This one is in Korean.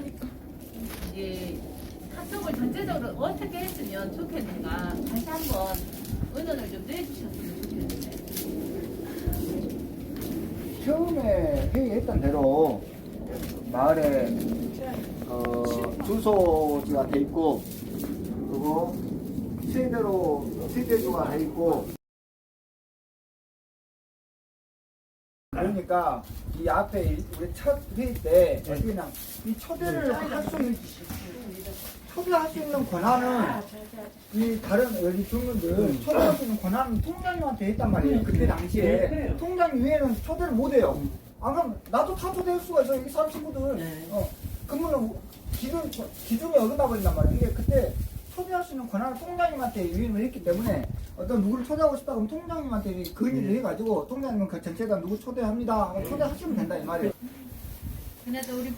그러니까 이 합동을 전체적으로 어떻게 했으면 좋겠는가 다시 한번 의논을 좀 내주셨으면 좋겠는데. 처음에 회의했던 대로 마을에 어, 주소지가 돼 있고 그리고 세대로 세대주가 돼 있고 그러니까 이 앞에 우리 첫 회의 때 어떻게 그냥 이 초대를 할 수 있는 초대할 수 있는 권한은 이 다른 여기 주민들 초대할 수 있는 권한은 통장님한테 있단 말이에요. 그때 당시에 통장 위에는 초대를 못 해요. 아 그럼 나도 다 초대할 수가 있어. 여기 사는 친구들. 어. 그러면 기준 기준이 어긋나 버린단 말이에요. 이게 그때 초대할 수 있는 권한을 통장님한테 위임을 했기 때문에 어떤 누구를 초대하고 싶다 그러면 통장님한테 건의를 해가지고 통장님은 그 전체가 누구 초대합니다. 하면 초대하시면 된다 이 말이에요. 그래도 우리